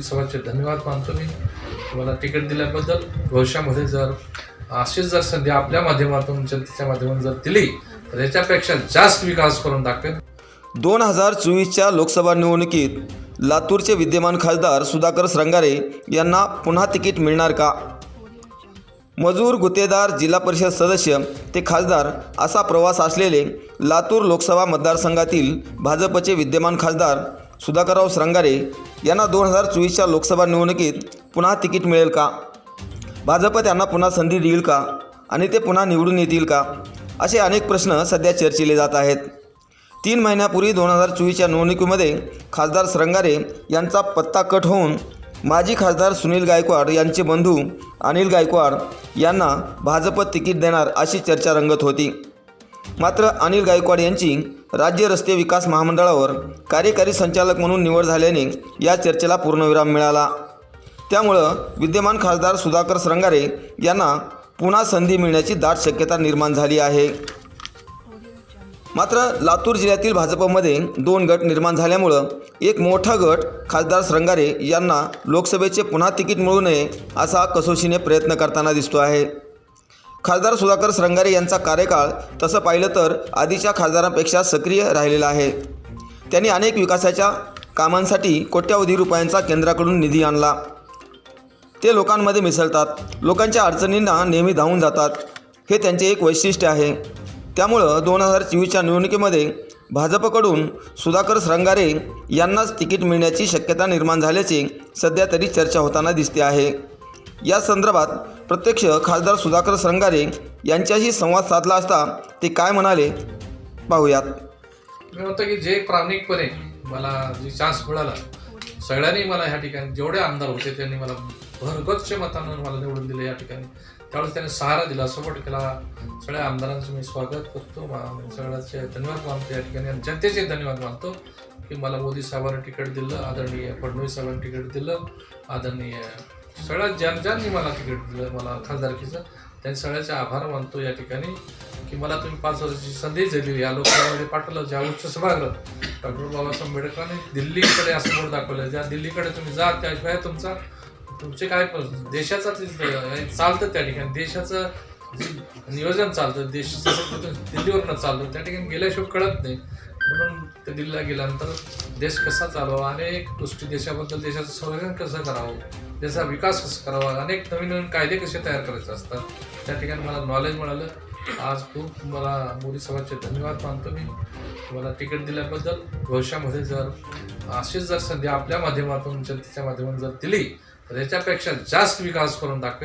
धन्यवाद मानतो मी. तुम्हाला तिकीट दिल्याबद्दल भविष्यामध्ये जर अशीच जर संधी आपल्या माध्यमातून जनतेच्या माध्यमातून जर दिली तर याच्यापेक्षा जास्त विकास करून दाखवेल दोन हजार चोवीसच्या लोकसभा निवडणुकीत लातूरचे विद्यमान खासदार सुधाकर श्रंगारे यांना पुन्हा तिकीट मिळणार का? मजूर गुत्तेदार जिल्हा परिषद सदस्य ते खासदार असा प्रवास असलेले लातूर लोकसभा मतदारसंघातील भाजपचे विद्यमान खासदार सुधाकरराव श्रंगारे यांना दोन हजार चोवीसच्या लोकसभा निवडणुकीत पुन्हा तिकीट मिळेल का? भाजप त्यांना पुन्हा संधी देईल का? आणि ते पुन्हा निवडून येतील का? असे अनेक प्रश्न सध्या चर्चिले जात आहेत. तीन महिन्यापूर्वी दोन हजार चोवीसच्या निवडणुकीमध्ये खासदार श्रंगारे यांचा पत्ता कट होऊन माजी खासदार सुनील गायकवाड यांचे बंधू अनिल गायकवाड यांना भाजप तिकीट देणार अशी चर्चा रंगत होती. मात्र अनिल गायकवाड यांची राज्य रस्ते विकास महामंडळावर कार्यकारी संचालक म्हणून निवड झाल्याने या चर्चेला पूर्णविराम मिळाला. त्यामुळं विद्यमान खासदार सुधाकर श्रंगारे यांना पुन्हा संधी मिळण्याची दाट शक्यता निर्माण झाली आहे. मात्र लातूर जिल्ह्यातील भाजपमध्ये दोन गट निर्माण झाल्यामुळं एक मोठा गट खासदार श्रंगारे यांना लोकसभेचे पुन्हा तिकीट मिळू नये असा कसोशीने प्रयत्न करताना दिसतो आहे. खासदार सुधाकर श्रंगारे यांचा कार्यकाळ तसं पाहिलं तर आधीच्या खासदारांपेक्षा सक्रिय राहिलेला आहे. त्यांनी अनेक विकासाच्या कामांसाठी कोट्यावधी रुपयांचा केंद्राकडून निधी आणला. ते लोकांमध्ये मिसळतात. लोकांच्या अडचणींना नेहमी धावून जातात. हे त्यांचे एक वैशिष्ट्य आहे. त्यामुळं दोन हजार चोवीसच्या निवडणुकीमध्ये भाजपकडून सुधाकर श्रंगारे यांनाच तिकीट मिळण्याची शक्यता निर्माण झाल्याची सध्या तरी चर्चा होताना दिसते आहे. या संदर्भात प्रत्यक्ष खासदार सुधाकर श्रंगारे यांच्याशी संवाद साधला असता ते काय म्हणाले? पाहूयात. मी म्हणतो की जे प्रामाणिकपणे मला जे चान्स मिळाला सगळ्यांनी मला ह्या ठिकाणी जेवढे आमदार होते त्यांनी मला भरगच्च मतांवर मला निवडून दिले या ठिकाणी. त्यावेळेस त्यांनी सहारा दिला सपोर्ट केला. सगळ्या आमदारांचं मी स्वागत करतो. सगळ्याचे धन्यवाद मानतो या ठिकाणी आणि जनतेचे धन्यवाद मानतो की मला मोदी साहेबांनी तिकीट दिलं आदरणीय फडणवीस साहेबांनी तिकीट दिलं आदरणीय सगळ्या ज्या ज्यांनी मला तिकीट दिलं मला खासदारकीचं त्यांनी सगळ्याचे आभार मानतो या ठिकाणी की मला तुम्ही पाच वर्षाची संधी दिली. या लोकांमध्ये पाठवलं ज्या उच्च सभागृह डॉक्टर बाबासाहेब आंबेडकरांनी दिल्लीकडे असं बोर्ड दाखवलं ज्या दिल्लीकडे तुम्ही जा त्याशिवाय तुमचा तुमचे काय देशाचा ते चालतं त्या ठिकाणी देशाचं जे नियोजन चालतं देश दिल्लीवरनं चालतं त्या ठिकाणी गेल्याशिवाय कळत नाही. म्हणून ते दिल्लीला गेल्यानंतर देश कसा चालवा अनेक गोष्टी देशाबद्दल देशाचं संरक्षण कसं करावं? त्याचा विकास कसा करावा. अनेक नवीन नवीन कायदे कसे तयार करायचे असतात? त्या ठिकाणी मला नॉलेज मिळालं. आज खूप मला मोदी साहेबांचे धन्यवाद मानतो मी. मला तिकीट दिल्याबद्दल. भविष्यामध्ये जर अशीच जर संधी आपल्या माध्यमातून जनतेच्या माध्यमातून जर दिली तर याच्यापेक्षा जास्त विकास करून दाखवेल